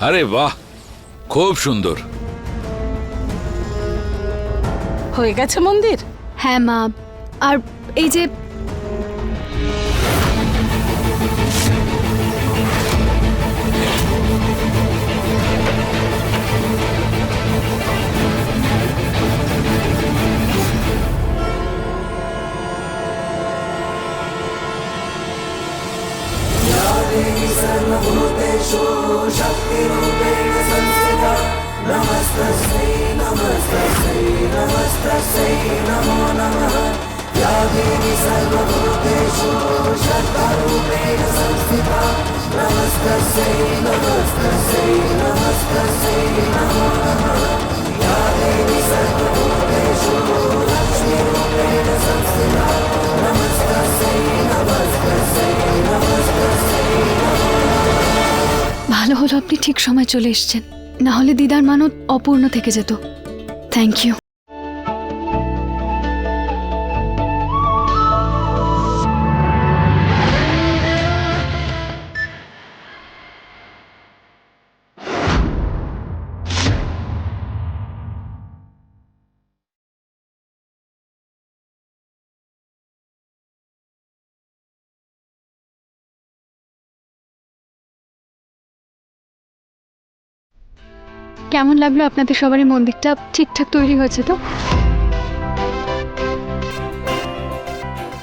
আরে বাহ খুব সুন্দর। হয়ে গেছে মন্দির? হ্যাঁ মা আর এই যে शुशक्तिरूपेण संस्थिता नमस्तस्यै नमस्तस्यै नमस्तस्यै नमो नमः या यावेन सर्वभूतेषु शक्तिरूपेण संस्थिता नमस्तस्यै नमस्तस्यै नमस्तस्यै नमो नमः या यावेन सर्वभूतेषु लक्ष्मीरूपेण संस्थिता ভালো হলো আপনি ঠিক সময় চলে এসছেন। না হলে দিদার মানত অপূর্ণ থেকে যেত। থ্যাংক ইউ কেমন লাগল আপনাদের সবারই মন্দিরটা? ঠিকঠাক তৈরি হয়েছে তো?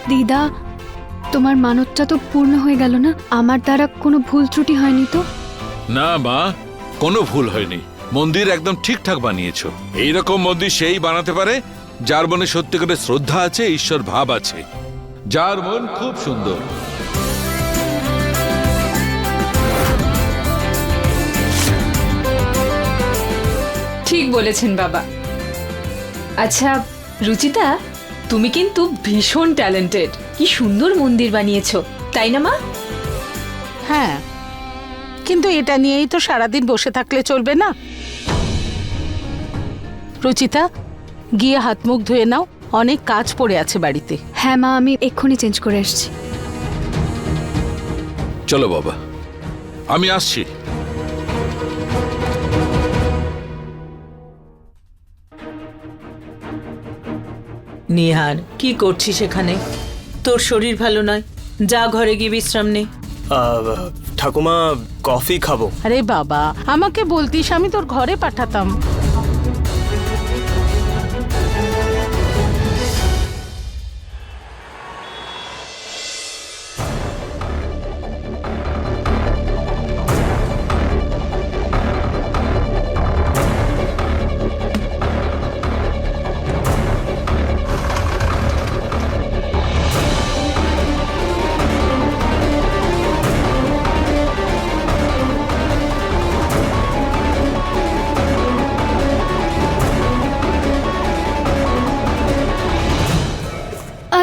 দিদা, তোমার মানতটা তো পূর্ণ হয়ে গেল না? আমার দ্বারা কোনো ভুল ত্রুটি হয়নি তো? না, মা, কোনো ভুল হয়নি। মন্দির একদম ঠিকঠাক বানিয়েছো। এইরকম মন্দির সেই বানাতে পারে যার মনে সত্যিকারের শ্রদ্ধা আছে, ঈশ্বর ভাব আছে। যার মন খুব সুন্দর। ঠিক বলেছেন বাবা। আচ্ছা রুচিতা তুমি কিন্তু ভীষণ ট্যালেন্টেড কি সুন্দর মন্দির বানিয়েছো তাই না মা? হ্যাঁ কিন্তু এটা নিয়েই তো সারাদিন বসে থাকলে চলবে না। রুচিতা গিয়ে হাত মুখ ধুয়ে নাও অনেক কাজ পড়ে আছে বাড়িতে। হ্যাঁ মা আমি এক্ষুনি চেঞ্জ করে এসেছি চলো বাবা আমি আসছি। নিহার কি করছিস এখানে? তোর শরীর ভালো নয়। যা ঘরে গিয়ে বিশ্রাম নে। ঠাকুমা কফি খাব। আরে বাবা আমাকে বলতিস আমি তোর ঘরে পাঠাতাম।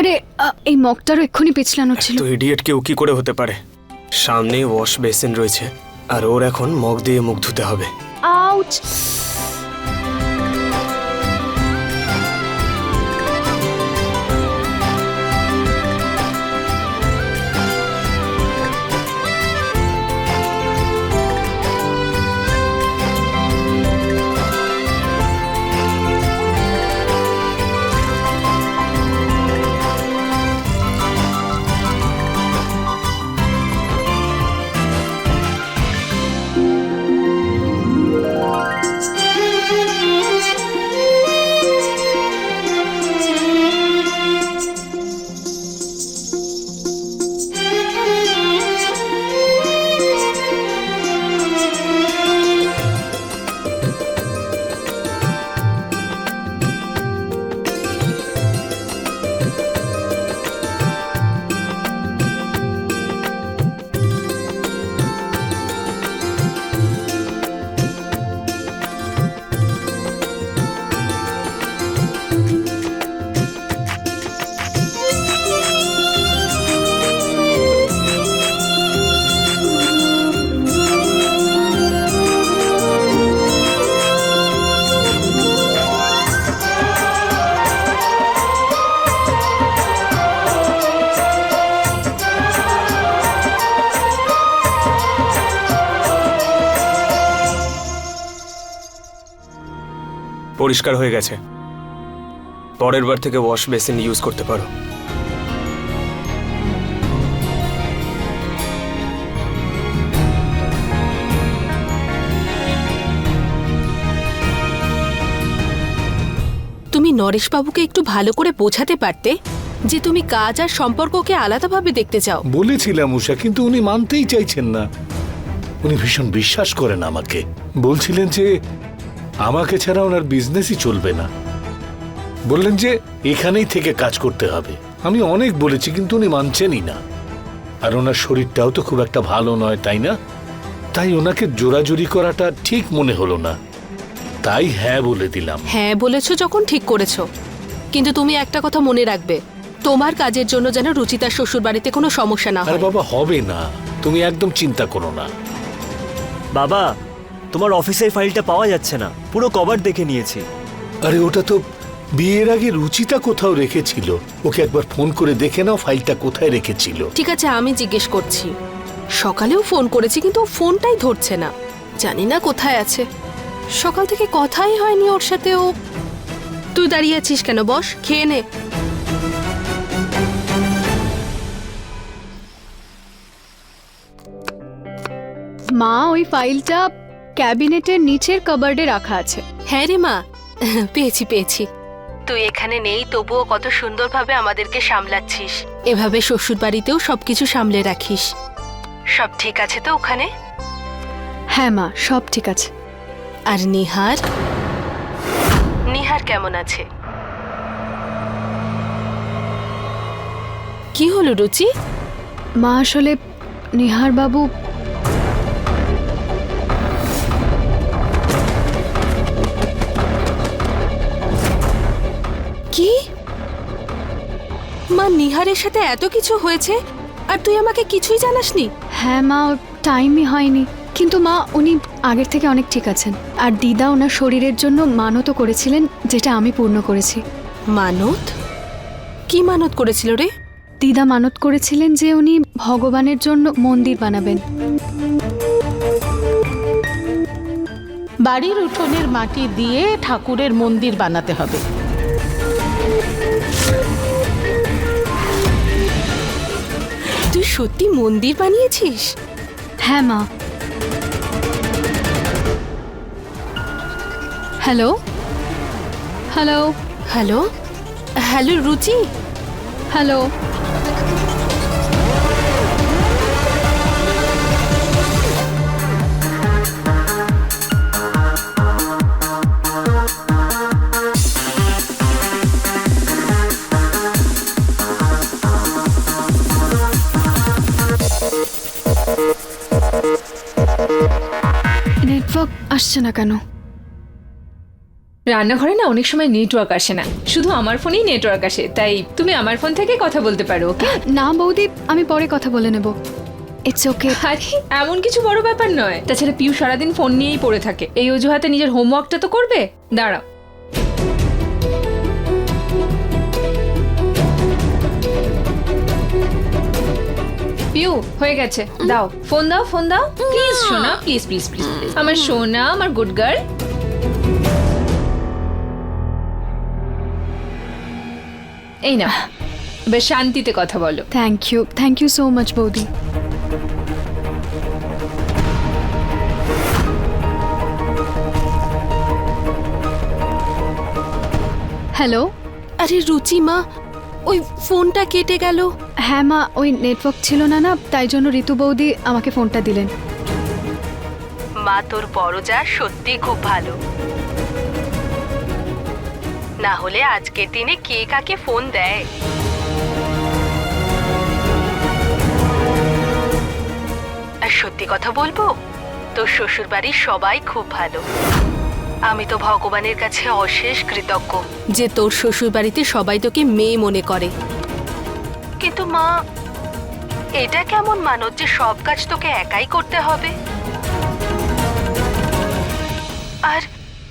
আরে আ, এই মগটারও এক্ষুনি পিছলানো ছিল। তো ইডিয়েট কেউ কি করে হতে পারে? সামনে ওয়াশ বেসিন রয়েছে আর ওর এখন মগ দিয়ে মুখ ধুতে হবে। আউচ পরিষ্কার হয়ে গেছে। পরের বার থেকে ওয়াশ বেসিন ইউজ করতে পারো। তুমি নরেশবাবুকে একটু ভালো করে বোঝাতে পারতে যে তুমি কাজ আর সম্পর্ককে আলাদাভাবে দেখতে চাও। বলেছিলাম উষা কিন্তু উনি মানতেই চাইছেন না। উনি ভীষণ বিশ্বাস করেন আমাকে। বলছিলেন যে আমাকে ছাড়া ওনার বিজনেসই চলবে না। বললেন যে এখানেই থেকে কাজ করতে হবে। আমি অনেক বলেছি কিন্তু উনি মানছেনই না। আর ওনার শরীরটাও তো খুব একটা ভালো নয় তাই না? তাই ওনাকে জোরাজুরি করাটা ঠিক মনে হলো না। তাই হ্যাঁ বলে দিলাম। হ্যাঁ বলেছ যখন ঠিক করেছ। কিন্তু তুমি একটা কথা মনে রাখবে তোমার কাজের জন্য যেন রুচিতার শ্বশুর বাড়িতে কোনো সমস্যা না আর হয় বাবা হবে না। তুমি একদম চিন্তা করো না। বাবা তোমার অফিসের ফাইলটা পাওয়া যাচ্ছে না। পুরো কভার দেখে নিয়েছি। আরে ওটা তো বিয়ের আগে রুচিতা কোথাও রেখেছিল। ওকে একবার ফোন করে দেখে নাও ফাইলটা কোথায় রেখেছিল। ঠিক আছে আমি জিজ্ঞেস করছি। সকালেও ফোন করেছি কিন্তু ও ফোনটাই ধরছে না। জানি না কোথায় আছে। সকাল থেকে কথাই হয়নি ওর সাথে ও তুই দাঁড়িয়ে আছিস কেন? বস খেয়ে নে। মা ওই ফাইলটা ক্যাবিনেটের নিচের কাবার্ডে রাখা আছে। হ্যাঁ রে মা পেয়েছি পেয়েছি। তুই এখানে নেই তবুও কত সুন্দরভাবে আমাদেরকে সামলাচ্ছিস। এভাবে শ্বশুর বাড়িতেও সবকিছু সামলে রাখিস। সব ঠিক আছে তো ওখানে? হ্যাঁ মা সব ঠিক আছে। আর নিহার? নিহার কেমন আছে? কি হলো রুচি? মা আসলে নিহার বাবু মা নিহারের সাথে এত কিছু হয়েছে? আর তুই আমাকে কিছুই জানাসনি? হ্যাঁ মা ওর টাইমই হয়নি। কিন্তু মা উনি আগের থেকে অনেক ঠিক আছেন। আর দিদা ওনার শরীরের জন্য মানতও করেছিলেন যেটা আমি পূর্ণ করেছি। মানত? কি মানত করেছিল রে? দিদা মানত করেছিলেন যে উনি ভগবানের জন্য মন্দির বানাবেন। বাড়ির উঠোনের মাটি দিয়ে ঠাকুরের মন্দির বানাতে হবে। তুই সত্যি মন্দির বানিয়েছিস? হ্যাঁ মা। Hello? Hello? Hello? Hello Ruchi? Hello? আসছে না কেন? রান্নাঘরে না অনেক সময় নেটওয়ার্ক আসে না। শুধু আমার ফোনেই নেটওয়ার্ক আসে তাই তুমি আমার ফোন থেকে কথা বলতে পারো ওকে? না বৌদি আমি পরে কথা বলে নেব। ইটস ওকে আরে এমন কিছু বড় ব্যাপার নয়। তাছাড়া পিউ সারাদিন ফোন নিয়েই পড়ে থাকে। এই অজুহাতে নিজের হোমওয়ার্কটা তো করবে? দাঁড়াও। পিউ হয়ে গেছে। দাও। ফোন দাও ফোন দাও। প্লিজ সোনা প্লিজ প্লিজ প্লিজ আমার সোনা আমার গুড গার্ল এই না বেশ শান্তিতে কথা বলো। Thank you thank you so much বৌদি। হ্যালো আরে রুচি মা ওই ফোনটা কেটে গেল। হ্যাঁ মা ওই নেটওয়ার্ক ছিল না না তাই জন্য ঋতু বৌদি আমাকে ফোনটা দিলেন। মা তোর বড় যা সত্যি খুব ভালো। না হলে আজকের দিনে কে কাকে ফোন দেয়? আর সত্যি কথা বলব তোর শ্বশুর বাড়ির সবাই খুব ভালো। আমি তো ভগবানের কাছে অশেষ কৃতজ্ঞ যে তোর শ্বশুর বাড়িতে সবাই তোকে মেয়ে মনে করে। কিন্তু মা এটা কেমন মানত যে সব কাজ তোকে একাই করতে হবে? আর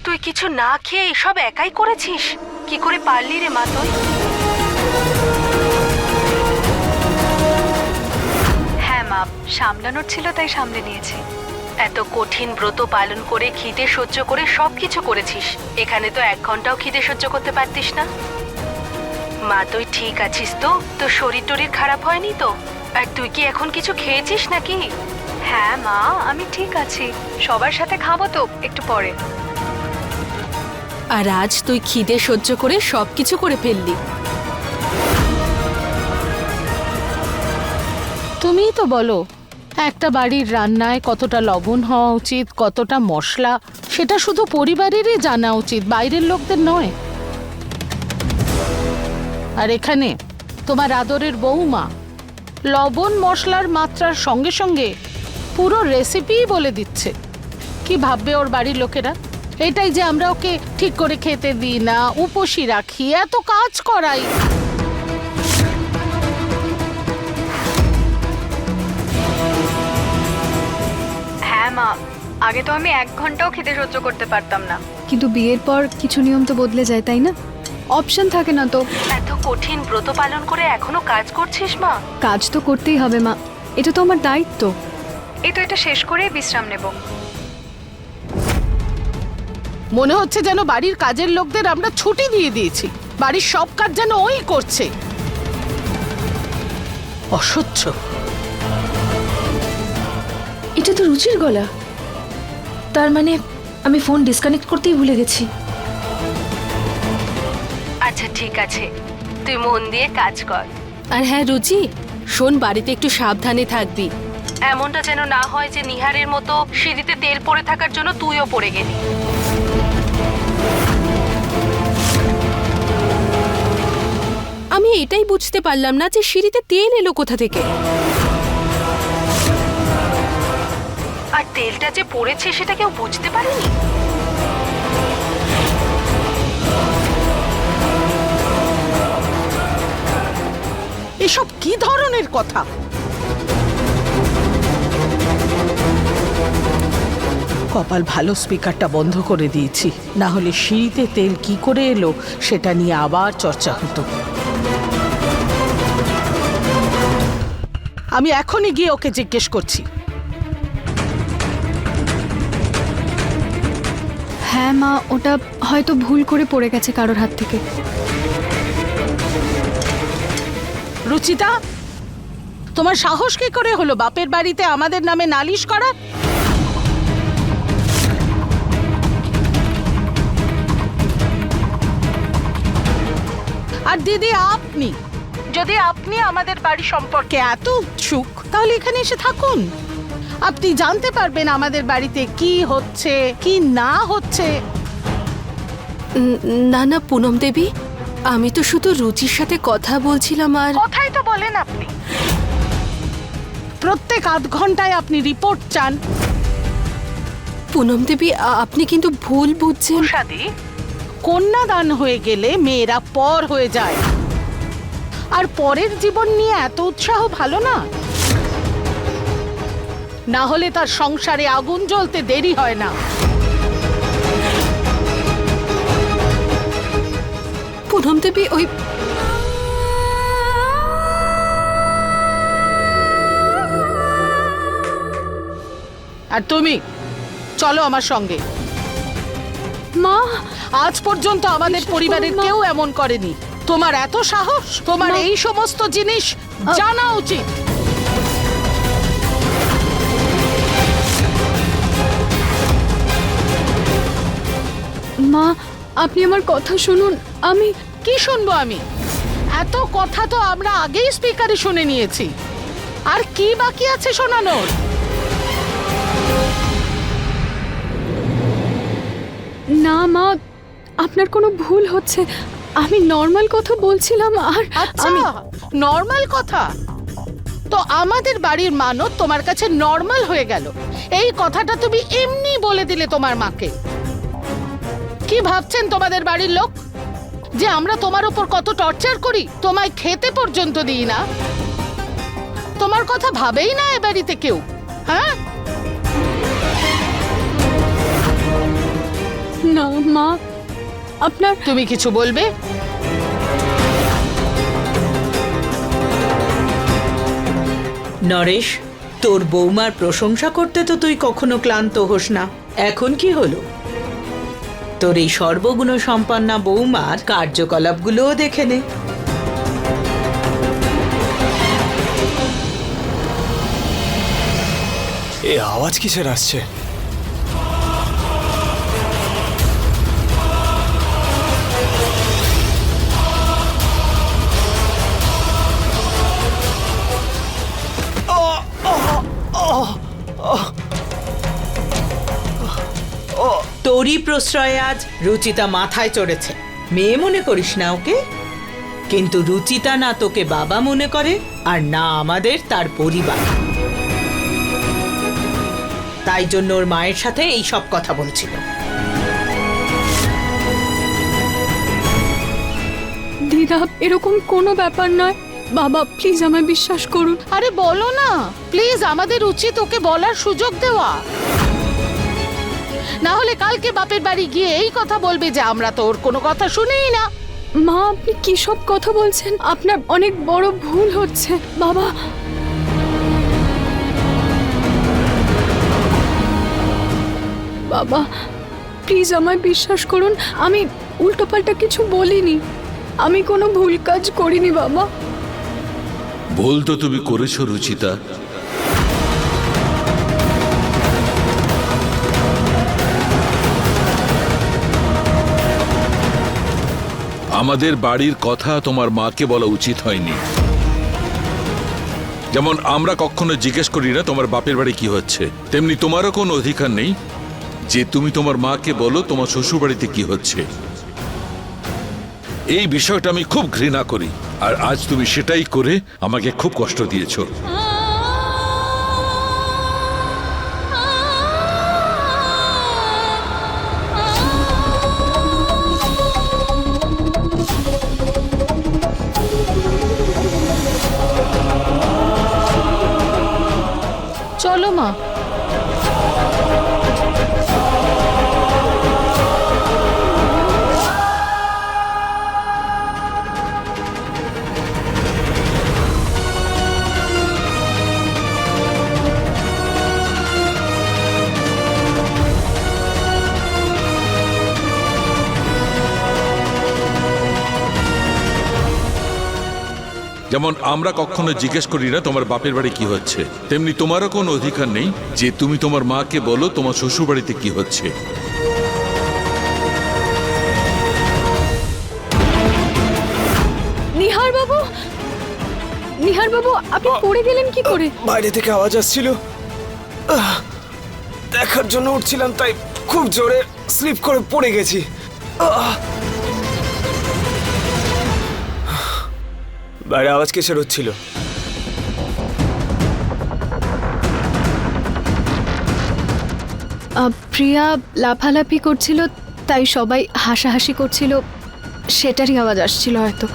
তুই কিছু না খেয়ে এসব একাই করেছিস? কি করে পারলি রে মা তুই? হ্যাঁ মা সামলানোর ছিল তাই সামলে নিয়েছি। এত কঠিন ব্রত পালন করে খিদে সহ্য করে সবকিছু করেছিস। এখানে তো এক ঘন্টাও খিদে সহ্য করতে পারতিস না। মা তুই ঠিক আছিস তো? তোর শরীর টরীর খারাপ হয়নি তো? আর তুই কি এখন কিছু খেয়েছিস নাকি? হ্যাঁ মা আমি ঠিক আছি। সবার সাথে খাব তো একটু পরে। আর আজ তুই খিদে সহ্য করে সবকিছু করে ফেললি। তুমিই তো বলো একটা বাড়ির রান্নায় কতটা লবণ হওয়া উচিত, কতটা মশলা, সেটা শুধু পরিবারেরই জানা উচিত, বাইরের লোকদের নয়। আর এখানে তোমার আদরের বৌমা লবণ মশলার মাত্রার সঙ্গে সঙ্গে পুরো রেসিপিই বলে দিচ্ছে। কি ভাববে ওর বাড়ির লোকেরা? এটাই যে আমরা ওকে ঠিক করে খেতে দিই না, উপসী রাখি, এত কাজ করাই। আগে তো আমি এক ঘন্টাও খেতে সহ্য করতে পারতাম না। কিন্তু বিয়ের পর কিছু নিয়ম তো বদলে যায় তাই না? অপশন থাকে না তো। এত কঠিন ব্রত পালন করে এখনও কাজ করছিস মা? কাজ তো করতেই হবে মা। এটা তো আমার দায়িত্ব। এই তো এটা শেষ করেই বিশ্রাম নেব। মনে হচ্ছে যেন বাড়ির কাজের লোকদের আমরা ছুটি দিয়ে দিয়েছি। বাড়ির সব কাজ যেন ওই করছে। অসহ্য। এটা তো রুচির গলা। তার মানে আমি ফোন ডিসকানেক্ট করতেই ভুলে গেছি। আচ্ছা ঠিক আছে। তুই মন দিয়ে কাজ কর। আর হ্যাঁ রুচি শোন বাড়িতে একটু সাবধানে থাকবি। এমনটা যেন না হয় যে নিহারের মতো সিঁড়িতে তেল পড়ে থাকার জন্য তুইও পড়ে গেলি। আমি এটাই বুঝতে পারলাম না যে সিঁড়িতে তেল এলো কোথা থেকে। আর তেলটা যে পড়েছে সেটা কেউ বুঝতে পারেনি? এসব কি ধরনের কথা? কপাল ভালো স্পিকারটা বন্ধ করে দিয়েছি। না হলে সিঁড়িতে তেল কি করে এলো, সেটা নিয়ে আবার চর্চা হতো। আমি এখনই গিয়ে ওকে জিজ্ঞেস করছি। হ্যাঁ মা, ওটা হয়তো ভুল করে পড়ে গেছে কারোর হাত থেকে। রুচিতা, তোমার সাহস কি করে হলো বাপের বাড়িতে আমাদের নামে নালিশ করা? আর দিদি, আপনি? যদি আপনি আমাদের বাড়ি সম্পর্কে এত উৎসুক, তাহলে এখানে এসে থাকুন। আপনি জানতে পারবেন আমাদের বাড়িতে কি হচ্ছে কি না হচ্ছে। না না পুনম দেবী আমি তো শুধু রুচির সাথে কথা বলছিলাম আর কথাই তো বলেন আপনি। প্রত্যেক আধ ঘন্টায় আপনি রিপোর্ট চান। পুনম দেবী আপনি কিন্তু ভুল বুঝছেন। কন্যাদান হয়ে গেলে মেয়েরা পর হয়ে যায়। আর পরের জীবন নিয়ে এত উৎসাহ ভালো না? না হলে তার সংসারে আগুন জ্বলতে দেরি হয় না। পুনম দেবী ওই আর তুমি চলো আমার সঙ্গে। মা! আজ পর্যন্ত আমাদের পরিবারের কেউ এমন করেনি। তোমার এত সাহস তোমার এই সমস্ত জিনিস জানা উচিত। মা আপনি আমার কথা শুনুন আমি কি শুনব আমি? এত কথা তো আমরা আগেই স্পিকারে শুনে নিয়েছি। আর কি বাকি আছে শোনানোর? না মা আপনার কোনো ভুল হচ্ছে। আমি নর্মাল কথা বলছিলাম আর আচ্ছা আমি নর্মাল কথা? তো আমাদের বাড়ির মানত তোমার কাছে নর্মাল হয়ে গেল। এই কথাটা তুমি এমনি বলে দিলে তোমার মাকে। কি ভাবছেন তোমাদের বাড়ির লোক? যে আমরা তোমার উপর কত টর্চার করি তোমায় খেতে পর্যন্ত দিই না। তোমার কথা ভাবেই না এ বাড়িতে কেউ হ্যাঁ? না মা আপনার তুমি কিছু বলবে? নরেশ তোর বৌমার প্রশংসা করতে তো তুই কখনো ক্লান্ত হোস না। এখন কি হলো? তোর এই সর্বগুণ সম্পন্না বৌমার কার্যকলাপগুলোও দেখে নে। এ আওয়াজ কিসের আসছে? প্রশ্রয়ে আজ রুচিতা মাথায় চড়েছে। মেয়ে মনে করিস না ওকে? কিন্তু রুচিতা না তোকে বাবা মনে করে আর না আমাদের তার পরিবার। তাই জন্য ওর মায়ের সাথে এই সব কথা বলছিল। দিদা এরকম কোনো ব্যাপার নয়। বাবা প্লিজ আমায় বিশ্বাস করুন। আরে বলো না। প্লিজ আমাদের উচিত ওকে বলার সুযোগ দেওয়া। না হলে কালকে বাপের বাড়ি গিয়ে এই কথা বলবে যে আমরা তো ওর কোনো কথা শুনেই না। মা আপনি কি সব কথা বলছেন? আপনার অনেক বড় ভুল হচ্ছে। বাবা। বাবা প্লিজ আমায় বিশ্বাস করুন আমি উল্টোপাল্টা কিছু বলিনি। আমি কোনো ভুল কাজ করিনি বাবা। ভুল তো তুমি করেছ রুচিতা। আমাদের বাড়ির কথা তোমার মাকে বলা উচিত হয়নি। যেমন আমরা কখনো জিজ্ঞেস করি না, তোমার বাপের বাড়ি কি হচ্ছে? তেমনি তোমারও কোনো অধিকার নেই যে তুমি তোমার মাকে বলো তোমার শ্বশুর বাড়িতে কি হচ্ছে। এই বিষয়টা আমি খুব ঘৃণা করি, আর আজ তুমি সেটাই করে আমাকে খুব কষ্ট দিয়েছ। চলো যেমন আমরা কখনো জিজ্ঞেস করি না তোমার বাপের বাড়ি কি হচ্ছে? তেমনি তোমারও কোনো অধিকার নেই যে তুমি তোমার মাকে বলো তোমার শ্বশুর বাড়িতে কি হচ্ছে। নিহার বাবু নিহার বাবু আপনি পড়ে গেলেন কি করে? বাইরে থেকে আওয়াজ আসছিল। আহ, দেখার জন্য উঠছিলাম তাই খুব জোরে স্লিপ করে পড়ে গেছি। আহ! বাইরে আওয়াজ কিসের হচ্ছিল? প্রিয়া লাফালাফি করছিল তাই সবাই হাসাহাসি করছিল। সেটারই আওয়াজ আসছিল হয়তো।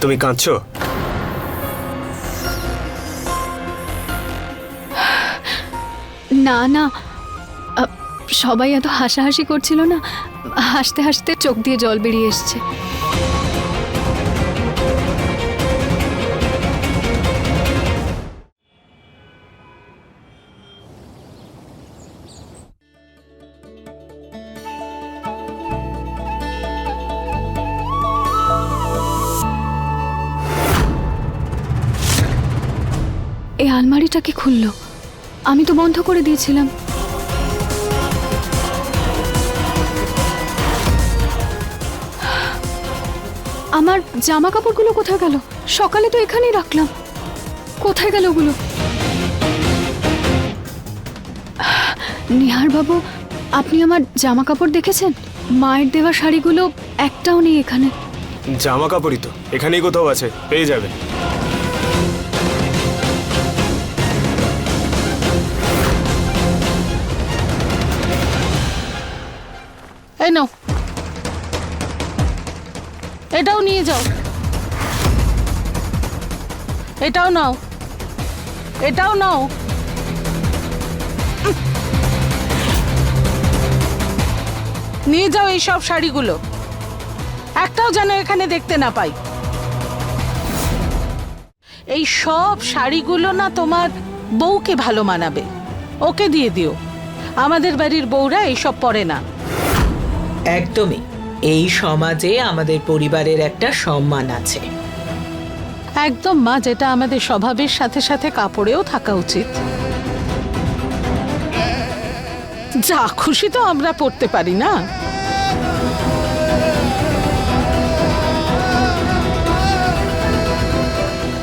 তুমি কাঁদছো? না না। সবাই এত হাসাহাসি করছিল না? হাসতে হাসতে চোখ দিয়ে জল বেরিয়ে এসছে। এই আলমারিটা কি খুললো? আমি তো বন্ধ করে দিয়েছিলাম। আমার জামা কাপড়গুলো কোথায় গেল? সকালে তো এখানেই রাখলাম। কোথায় গেল ওগুলো? নিহার বাবু আপনি আমার জামা কাপড় দেখেছেন? মায়ের দেওয়া শাড়িগুলো একটাও নেই এখানে। জামা কাপড়ই তো। এখানেই কোথাও আছে। পেয়ে যাবে এই নাও। এটাও নিয়ে যাও। এটাও নাও। এটাও নাও। নিয়ে যাও এই সব শাড়িগুলো। একটাও যেন এখানে দেখতে না পাই। এই সব শাড়িগুলো না তোমার বউকে ভালো মানাবে। ওকে দিয়ে দিও। আমাদের বাড়ির বউরা এইসব পরে না। একদমই। এই সমাজে আমাদের পরিবারের একটা সম্মান আছে। একদম মা, যেটা আমাদের স্বভাবের সাথে সাথে কাপড়েও থাকা উচিত। যা খুশি তো আমরা পড়তে পারি না।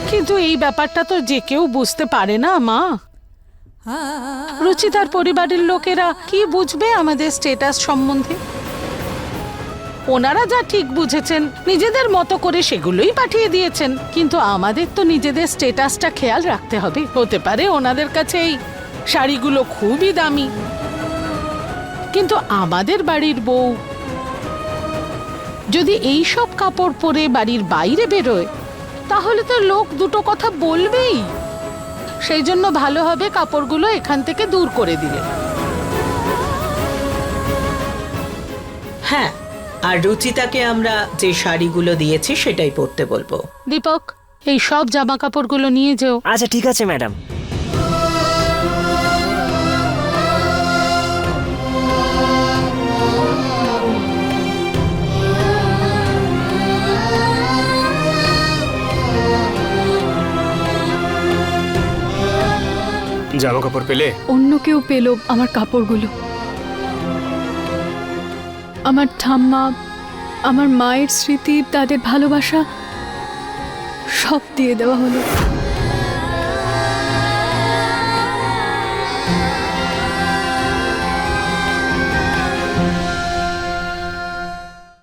কিন্তু এই ব্যাপারটা তো যে কেউ বুঝতে পারে না, মা। রুচিতার পরিবারের লোকেরা কি বুঝবে আমাদের স্টেটাস সম্বন্ধে? ওনারা যা ঠিক বুঝেছেন, নিজেদের মতো করে সেগুলোই পাঠিয়ে দিয়েছেন। কিন্তু আমাদের তো নিজেদের স্টেটাসটা খেয়াল রাখতে হবে। হতে পারে ওনাদের কাছে এই শাড়িগুলো খুবই দামি। কিন্তু আমাদের বাড়ির বউ যদি এই সব কাপড় পরে বাড়ির বাইরে বেরোয়, তাহলে তো লোক দুটো কথা বলবেই। সেই জন্য ভালো হবে কাপড়গুলো এখান থেকে দূর করে দিলে। হ্যাঁ আর রুচিতাকে আমরা যে শাড়িগুলো দিয়েছি সেটাই পরতে বলব। দীপক এই সব জামা কাপড়গুলো নিয়ে যেও। আচ্ছা ঠিক আছে ম্যাডাম। জামা কাপড় পেলে? অন্য কেউ পেল আমার কাপড়গুলো। আমার ঠাম্মা আমার মায়ের স্মৃতি তাদের ভালোবাসা সব দিয়ে দেওয়া হলো।